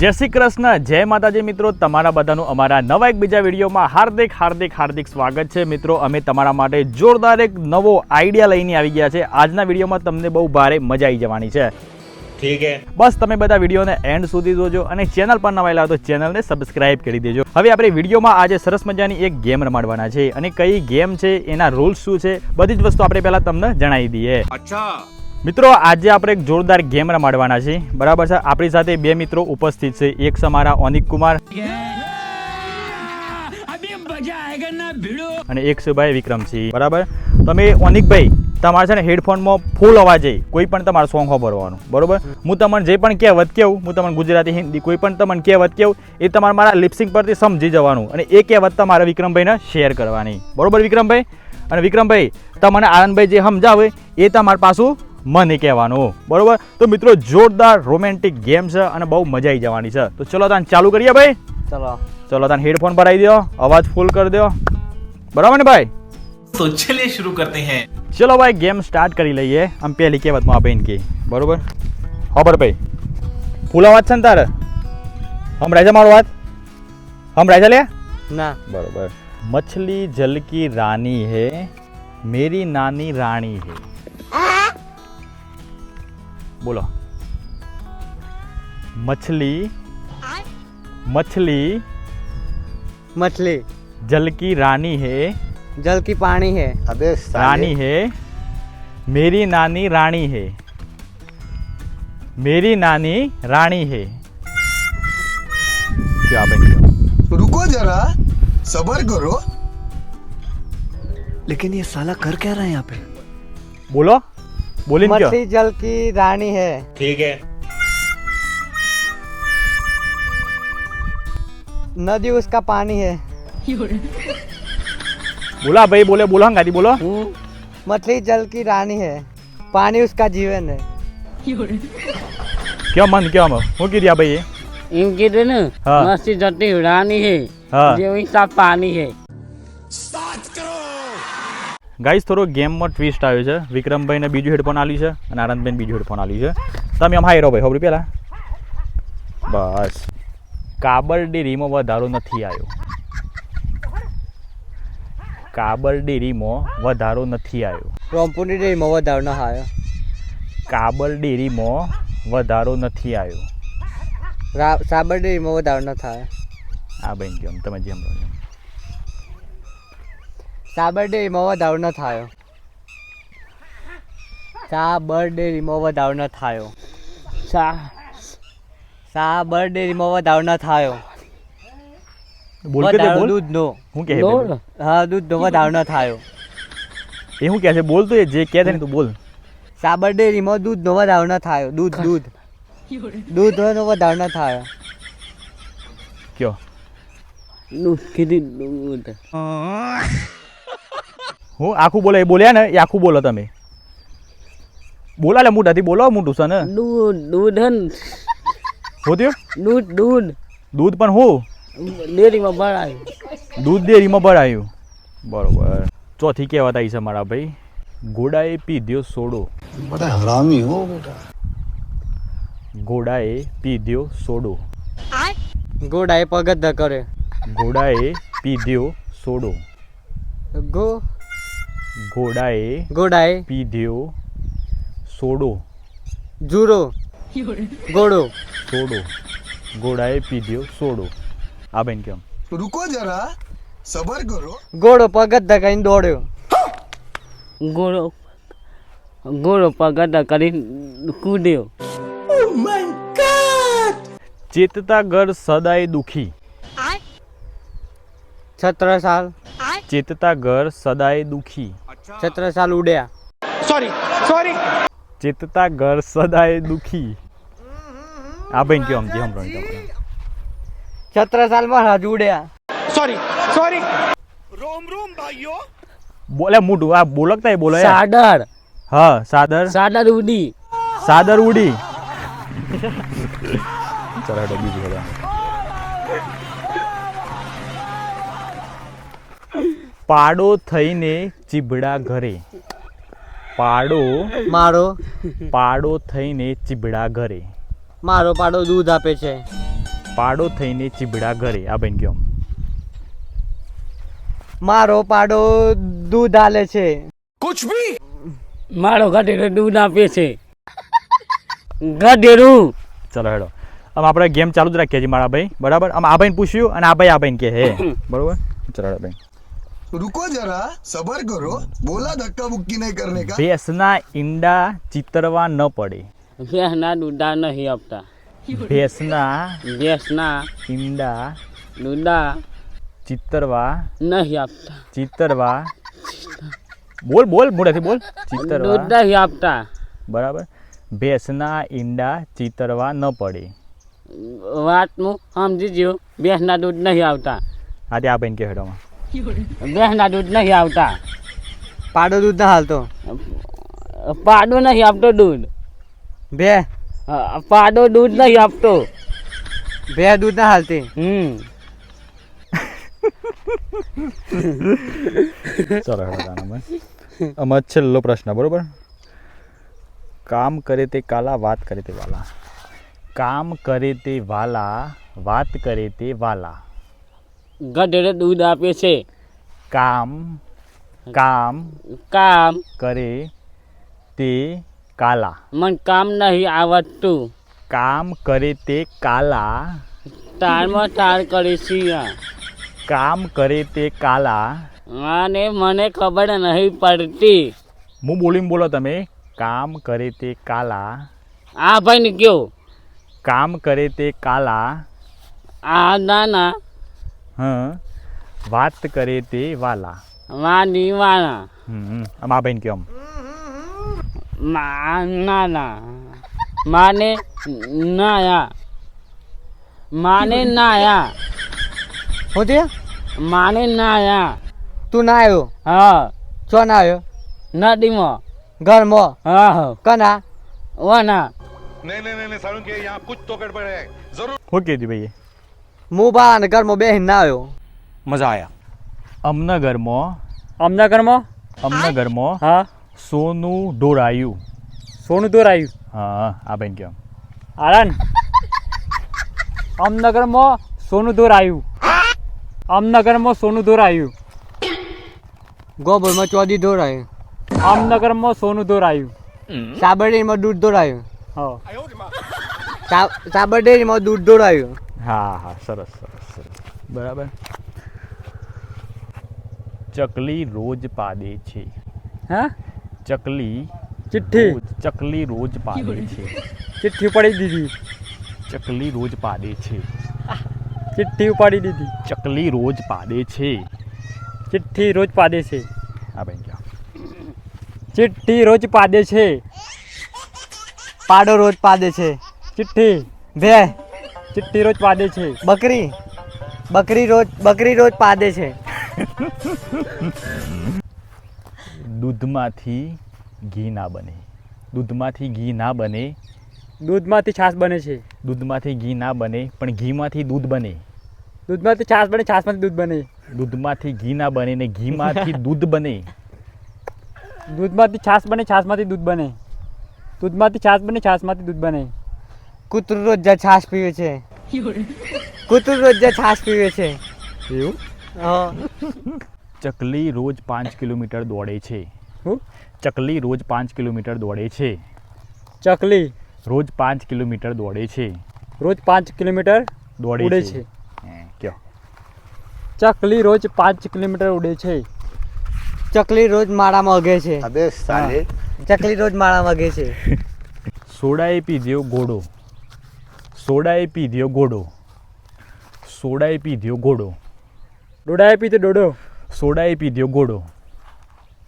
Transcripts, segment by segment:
જય શ્રી કૃષ્ણ જય માતાજી મિત્રો તમારા બધાનું અમારા નવા એક બીજા વિડીયોમાં હાર્દિક હાર્દિક હાર્દિક સ્વાગત છે. મિત્રો અમે તમારા માટે જોરદાર એક નવો આઈડિયા લઈને આવી ગયા છે. આજના વિડીયોમાં તમને બહુ ભારે મજા આવી જવાની છે. ઠીક હે. બસ તમે બધા વિડીયોને એન્ડ સુધી જોજો અને ચેનલ પર નવા તો ચેનલને સબસ્ક્રાઇબ કરી દેજો. હવે આપણે વિડીયોમાં આજે સરસ મજાની એક ગેમ રમાડવાના છે અને કઈ ગેમ છે એના રૂલ્સ શું છે બધી જ વસ્તુ આપણે પહેલા તમને જણાવી દઈએ. અચ્છા. મિત્રો, આજે આપણે એક જોરદાર ગેમ રમાડવાના છે બરાબર છે? આપણી સાથે બે મિત્રો ઉપસ્થિત છે. એક છે મારા અનિક કુમાર અને એક છે ભાઈ વિક્રમસિંહ બરાબર? તમે અનિકભાઈ તમારે છે ને હેડફોનમાં ફૂલ અવાજે કોઈ પણ તમારું સોંગ સાંભળવાનું બરોબર? હું તમને જે પણ કહેવત કેવું હું તમને ગુજરાતી, હિન્દી, કોઈ પણ તમને કહેવત કેવું એ તમારે મારા લિપસિંગ પરથી સમજી જવાનું અને એ કહેવત તમારે વિક્રમભાઈને શેર કરવાની. બરોબર વિક્રમભાઈ અને વિક્રમભાઈ તમને આનંદભાઈ જે સમજાવે, એ તમારે પાછું મને કહેવાનું. બરોબર? તો મિત્રો જોરદાર રોમેન્ટિક ગેમ છે અને બહુ મજા આવી જવાની છે. તો ચલો તાન ચાલુ કરીએ ભાઈ? ચલો. ચલો તાન હેડફોન ભરાઈ દો અવાજ ફૂલ કરી દો બરાબર ને ભાઈ? તો ચલીએ શરૂ કરતે હૈ. ચલો ભાઈ ગેમ સ્ટાર્ટ કરી લઈએ. આમ પહેલી કહેવતમાં આપે ઇનકી બરોબર? ખબર ભાઈ. ફૂલ અવાજ છે ને તારે? હમ રાજા મારો વાત? હમ રાજા લે? ના. બરોબર. મછલી જલ કી રાની હે મેરી નાની રાણી હે. बोलो। मछली। मछली। मछली। जल की रानी है। जल की पानी है। अबे रानी है। मेरी नानी रानी है। मेरी नानी रानी है। क्या बन रुको जरा सबर करो। लेकिन ये साला कर क्या रहा है यहाँ पे? बोलो। बोले मछली जल की रानी है। ठीक है। नदी उसका पानी है। बोला भाई बोले बोलो गाड़ी बोलो। हम्म। मछली जल की रानी है। पानी उसका जीवन है। क्या मन क्या मन? हो गिर भाई इनकी हाँ। मछली जल की रानी है। हाँ। जीवन का पानी है। ગાઈસ થોડો ગેમમાં ટ્વિસ્ટ આવ્યો છે. વિક્રમભાઈને બીજું હેડફોન આલ્યું છે અને આનંદભાઈને બીજું હેડફોન આવ્યું છે. તમે આમ હાઈ રહો ભાઈ ખબર પેલા? બસ. કાબર ડેરીમાં વધારો નથી આવ્યો. કાબર ડેરીમાં વધારો નથી આવ્યો. રોમપુરની ડેરીમાં વધારો ન આવ્યો. કાબર ડેરીમાં વધારો નથી આવ્યો. સાબર ડેરીમાં વધારો ન થાય. આ બેન જેમ તમે જેમ રહો છો. સાબર ડેરીમાં વધારો ન થયો. સાબરડે રિમોવ વધારો ન થયો. સા સાબરડે રિમોવ વધારો ન થયો. બોલ કે તે વધારો બોલ? હું કહે હા દૂધ નો વધારો ન થાયો. એ હું કહે છે બોલ તો એ જે કહે છે ને તું બોલ. સાબર ડેરીમાં દૂધનો વધારો ન થાયો. દૂધ દૂધ. દૂધનો વધારો ન થાયો. કયો? દૂધ કીધી દૂધ. હું આખું બોલે એ બોલ્યા ને એ આખું બોલો તમે. બોલા લે મોઢાથી બોલો મોઢું છે ને દૂધ દૂધ હન. હો થયું દૂધ દૂધ. દૂધ પણ હું? ડેરીમાં ભરાયું દૂધ ડેરીમાં ભરાયું બરોબર. ચોથી કહેવત આવી છે મારા ભાઈ. ઘોડાએ પીધ્યો સોડો. બધા હરામી હો. બેટા ઘોડાએ પીધ્યો સોડો. ઘોડાએ પગથ કરે ઘોડાએ પીધ્યો સોડો. ગો ઘોડાએ ઘોડાએ પીધ્યો સોડો. જુરો. ગોડો. સોડો. ઘોડાએ પીધ્યો સોડો. આ બેન કેમ? રૂકો જરા. સબર કરો. ઘોડો પગત ધકાઈને દોડ્યો. ગોડો ઘોડો પગત કરીને કૂદ્યો. Oh ચેતતા ઘર સદાય દુખી. છત્રસાલ ચેતતા ઘર સદાય દુખી. છત્રસાલ ઉડ્યા. સોરી ચિતતા ઘર સદાય દુખી. આ ભાઈ કેમ જે હમણાં તમારે છત્રસાલમાં હજ ઉડ્યા. બોલે મોટું આ બોલકતા બોલે. સાડર હા સાદર. સાદર ઉડી. સાદર ઉડી. ચલો હેડો બીજું હેડો. પાડો થઈને ચીભડા ઘરે. પાડો. મારો. પાડો થઈને ચીબડા ઘરે. મારો પાડો દૂધ આપે છે. પાડો થઈને ચીબડા ઘરે. આ બેન ગયો. મારો પાડો દૂધ આલે છે. મારો ગધેડો દૂધ આપે છે. ગધેડું ચલો હેડો. આમ આપણે ગેમ ચાલુ જ રાખીએ છીએ મારા ભાઈ. બરાબર? આમ આ ભાઈને પૂછ્યું અને આ ભાઈ આ ભાઈને કે હે બરોબર? ચલો ભાઈ रुको जरा सबर करो बोला धक्का मुक्की नहीं करने का ભેંસના ઈંડા ચિતરવા ન પડે ભેંસના દૂધા નહીં આપતા ભેંસના ભેંસના ઈંડા દૂધા ચિતરવા નહીં આપતા ચિતરવા બોલ બોલ મોઢેથી બોલ દૂધ ચિતરવા નહીં આપતા બરાબર ભેંસના ઈંડા ચિતરવા ન પડે વાત હું સમજી ગયો ભેંસના દૂધ નહીં આવતા આજે આ ભાઈને કે હેડોમાં ભેંસના દૂધ નહીં આવતા. પાડો દૂધ ના હાલતો. પાડો નહીં આપતો દૂધ. બે? પાડો દૂધ નહીં આપતો. બે દૂધ ના હાલતી? હમ. ચલો છેલ્લો પ્રશ્ન બરોબર? કામ કરે તે કાલા વાત કરે તે વાલા. કામ કરે તે વાલા વાત કરે તે વાલા. ગધેડો દૂધ આપે છે. કામ કામ કામ. કરે તે કાલા. મને કામ નહીં આવડતું કામ કરે તે કાલા. તારમાં તાર કરે છે કામ કરે તે કાલા. અને મને ખબર નહીં પડતી. હું બોલીને બોલો તમે. કામ કરે તે કાલા. આ ભાઈ ને કયો કામ કરે તે કાલા. આ નાના હં. વાત કરે તે વાલા. વાની વાલા. હમ આ ભાઈને કયો ના મા નાના માને નાયા માને નાયા હું તે? માને નાયા તું ના આવ્યો? હા. ચો ના આવ્યો? નદીમાં. ઘરમાં? હા. કના? વાના શું કીધું ભાઈ હું બા અને ઘરમાં બેહીને ના આવ્યો. મજા આવ્યા અમને ઘરમાં અમને ઘરમાં અમને ઘરમાં હા. સોનું ઢોરાયું. સોનું ઢોરાયું? હા આ બેન કેમ આરાન. અમનગરમાં સોનું ઢોરાયું. અમનગરમાં સોનું ઢોરાયું. ગોબરમાં ચોદી ઢોરાયું અમનગરમાં સોનું ઢોરાયું. સાબરડીમાં દૂધ ઢોરાયું. હા. સાબરડેરીમાં દૂધ ઢોરાયું. હા હા સરસ સરસ સરસ. બરાબર? ચકલી રોજ પાડે છે. હા? ચકલી ચિઠ્ઠી? ચકલી રોજ પાડે છે. ચિઠ્ઠી પડી દીધી. ચકલી રોજ પાડે છે. ચિઠ્ઠી ઉપાડી દીધી. ચકલી રોજ પાડે છે. ચિઠ્ઠી રોજ પાડે છે. આ બેન ચિઠ્ઠી રોજ પાડે છે. પાડો રોજ પાદે છે. ચિઠ્ઠી બે ચિઠ્ઠી રોજ પાડે છે. બકરી બકરી રોજ બકરી રોજ પાદે છે. દૂધમાંથી ઘી ના બને. દૂધમાંથી ઘી ના બને. દૂધમાંથી છાશ બને છે. દૂધમાંથી ઘી ના બને પણ ઘીમાંથી દૂધ બને. દૂધમાંથી છાશ બને છાશમાંથી દૂધ બને. દૂધમાંથી ઘી ના બને ને ઘીમાંથી દૂધ બને. દૂધમાંથી છાશ બને છાશમાંથી દૂધ બને. દૂધમાંથી છાશ બને છાશમાંથી દૂધ બને. કૂતરું રોજ જા છાશ પીવે છે. કૂતરું રોજ જા છાશ પીવે છે. એવું? ચકલી રોજ પાંચ કિલોમીટર દોડે છે. ચકલી રોજ પાંચ કિલોમીટર દોડે છે. ચકલી? રોજ પાંચ કિલોમીટર દોડે છે. રોજ પાંચ કિલોમીટર દોડે છે. કયો? ચકલી રોજ પાંચ કિલોમીટર ઉડે છે. ચકલી રોજ માળામાં અગે છે. ચકલી રોજ માળામાં અગે છે. સોડા એ પી જેવો ઘોડો સોડાએ પીધ્યો ગોડો સોડાએ પીધ્યો ઘોડો ડોડાએ પીધો ડોડો સોડાએ પીધ્યો ગોડો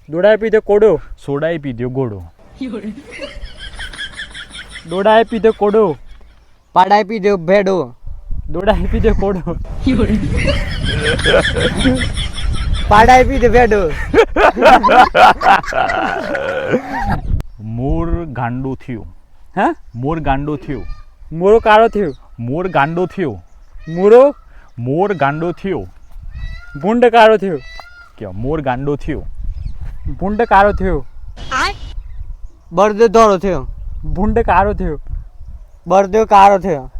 ડોડાએ પીધો કોડો સોડાએ પીધ્યો ઘોડો ડોડાએ પીધો કોડો પાડાએ પીધો ભેડો ડોડાએ પીધો કોડો પાડાએ પીધો ભેડો મોર ગાંડો થયો હા મોર ગાંડો થયો મોરો કાળો થયો. મોર ગાંડો થયો. મોરો મોર ગાંડો થયો. ભૂંડ કાળો થયો. કે મોર ગાંડો થયો. ભૂંડ કાળો થયો. બળદો ધોળો થયો. ભૂંડ કાળો થયો. બળદો કાળો થયો.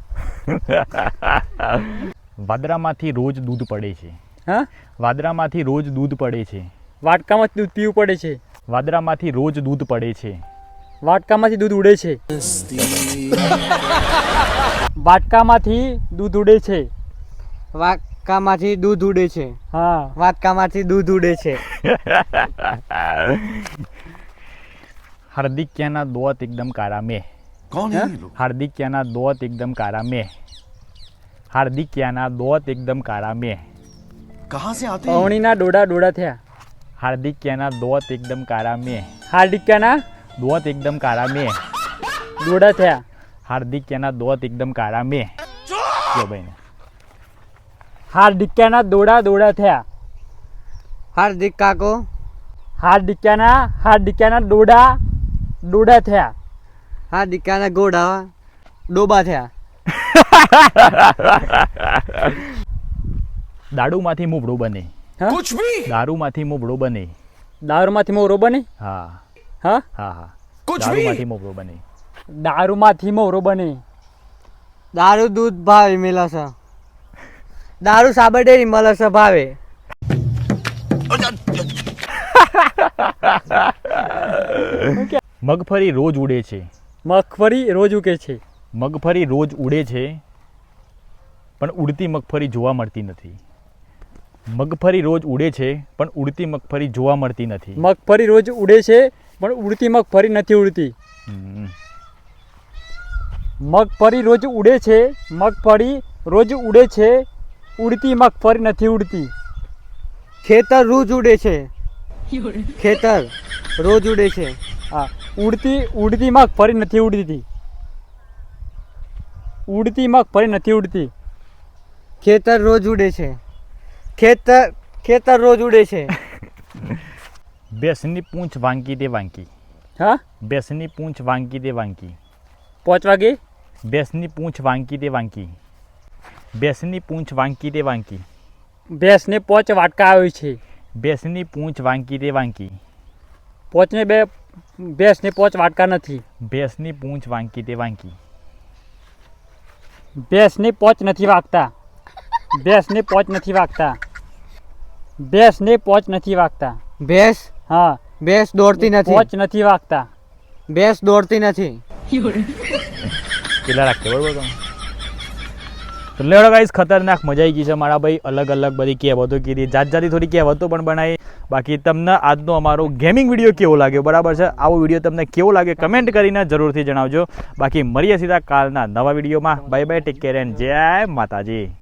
વાદરામાંથી રોજ દૂધ પડે છે. હા? વાદરામાંથી રોજ દૂધ પડે છે. વાટકામાં દૂધ પીવું પડે છે. વાદરામાંથી રોજ દૂધ પડે છે. વાટકામાંથી દૂધ ઉડે છે. વાટકામાંથી દૂધ ઉડે છે. વાટકામાંથી દૂધ ઉડે છે. હા. વાટકામાંથી દૂધ ઉડે છે. હાર્દિક ક્યાંના દોત એકદમ કારા મેં કોણ હાર્દિક ક્યાંના દોત એકદમ કારા મેં હાર્દિક ક્યાંના દોત એકદમ કારા મેં કહા સે આતે પવણીના ડોડા ડોડા થયા. હાર્દિક ક્યાંના દોત એકદમ કારા મેં હાર્દિક ક્યાંના? દોત એકદમ કાળા મેં. દોડા થયા. હાર્દિક કેના દોત એકદમ કાળા મેં. જો ભાઈ હાર્દિક કેના દોડા દોડા થયા. હાર્દિક કાકો. હાર્દિક કેના હાર્દિક કેના દોડા દોડા થયા. હાર્દિક કેના ગોડા ડોબા થયા. દાડુમાંથી મૂબડું બને. દારૂમાંથી મૂબડું બને. દારૂમાંથી મૂબડું બને? હા. હા? હા હા. કુછ દારૂમાંથી મૂબડું બને. દારૂમાંથી મોરો બને. દારૂ દૂધ ભાવે મેલા છે દારૂ સાબરડેરી મળે છે ભાવે. મગફળી રોજ ઉડે છે. મગફળી રોજ ઉગે છે. મગફળી રોજ ઉડે છે પણ ઉડતી મગફળી જોવા મળતી નથી. મગફળી રોજ ઉડે છે પણ ઉડતી મગફળી જોવા મળતી નથી. મગફળી રોજ ઉડે છે પણ ઉડતી મગફળી નથી ઉડતી. મગફળી રોજ ઉડે છે મગફળી રોજ ઉડે છે ઉડતી મગફળી નથી ઉડતી. ખેતર રોજ ઉડે છે. ખેતર રોજ ઉડે છે. હા ઉડતી ઉડતી મગફળી નથી ઉડતી. ઉડતી મગફળી નથી ઉડતી. ખેતર રોજ ઉડે છે. ખેતર ખેતર રોજ ઉડે છે. બેસની પૂંછ વાંકી તે વાંકી હા બેસની પૂંછ વાંકી તે વાંકી પાંચ વાગે બેસની પૂંછ વાંકી તે વાંકી બેસની પૂંછ વાંકી તે વાંકી ભેંસને પોચ વાટકા આવે છે બેસની પૂંછ વાંકી તે વાંકી પોચને બે ભેંસને પોચ વાટકા નથી ભેંસની પૂંછ વાંકી તે વાંકી ભેંસને પોચ નથી વાગતા ભેંસને પોચ નથી વાગતા ભેંસને પોચ નથી વાગતા ભેંસ હા. ભેંસ દોડતી નથી. કોચ નથી વાગતા. ભેંસ દોડતી નથી. કેટલા રાખતે બરોબર તમે? તો લેવડો ગાઈસ ખતરનાક મજા આવી ગઈ છે મારા ભાઈ. અલગ અલગ બધી કહેવતો કીધી. જાત જાતી થોડી કહેવતો પણ બનાવી. બાકી તમને આજનો અમારો ગેમિંગ વીડિયો કેવો લાગ્યો? બરાબર છે? આવો વીડિયો તમને કેવો લાગે કમેન્ટ કરીને જરૂરથી જણાવજો. બાકી મળીએ સીધા કાલના નવા વિડીયોમાં bye bye take care and જય માતાજી.